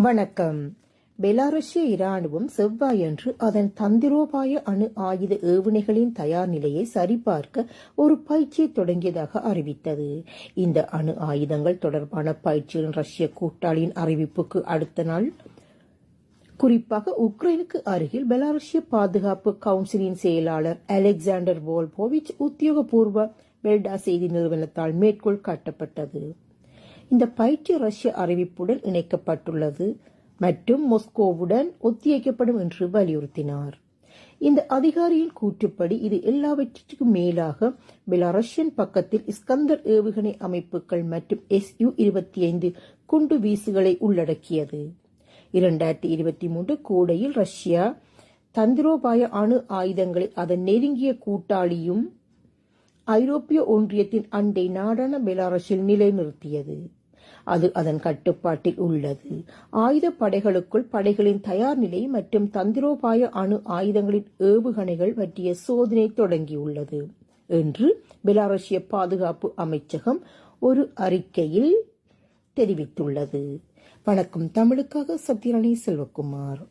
வணக்கம். பெலாரஷ்ய இராணுவம் செவ்வாயன்று அதன் தந்திரோபாய அணு ஆயுத ஏவுணைகளின் தயார் நிலையை சரிபார்க்க ஒரு பயிற்சியை தொடங்கியதாக அறிவித்தது. இந்த அணு ஆயுதங்கள் தொடர்பான பயிற்சியின் ரஷ்ய கூட்டாளியின் அறிவிப்புக்கு அடுத்த நாள். குறிப்பாக உக்ரைனுக்கு அருகில் பெலாரஷிய பாதுகாப்பு கவுன்சிலின் செயலாளர் அலெக்சாண்டர் வோல்போவிச் உத்தியோகபூர்வ பெல்டா செய்தி நிறுவனத்தால் மேற்கோள் காட்டப்பட்டது. இந்த பயிற்சி ரஷ்ய அறிவிப்புடன் இணைக்கப்பட்டுள்ளது மற்றும் மொஸ்கோவுடன் ஒத்திவைக்கப்படும் என்று வலியுறுத்தினார். இந்த அதிகாரியின் கூற்றுப்படி இது எல்லாவற்றிற்கும் மேலாக பெலாரஷியன் பக்கத்தில் இஸ்கந்தர் ஏவுகணை அமைப்புகள் மற்றும் எஸ் யு இருபத்தி ஐந்து குண்டு வீசுகளை உள்ளடக்கியது. இரண்டாயிரத்தி இருபத்தி மூன்று கோடையில் ரஷ்யா தந்திரோபாய அணு ஆயுதங்களை அதன் நெருங்கிய கூட்டாளியும் ஐரோப்பிய ஒன்றியத்தின் அண்டை நாடான பெலாரஸில் நிலைநிறுத்தியது. அது அதன் கட்டுப்பாட்டில் உள்ளது. ஆயுத படைகளுக்குள் படைகளின் தயார் நிலை மற்றும் தந்திரோபாய அணு ஆயுதங்களின் ஏவுகணைகள் பற்றிய சோதனை தொடங்கியுள்ளது என்று பெலாரசிய பாதுகாப்பு அமைச்சகம் ஒரு அறிக்கையில் தெரிவித்துள்ளது. வணக்கம். தமிழுக்காக சத்யரணி செல்வகுமார்.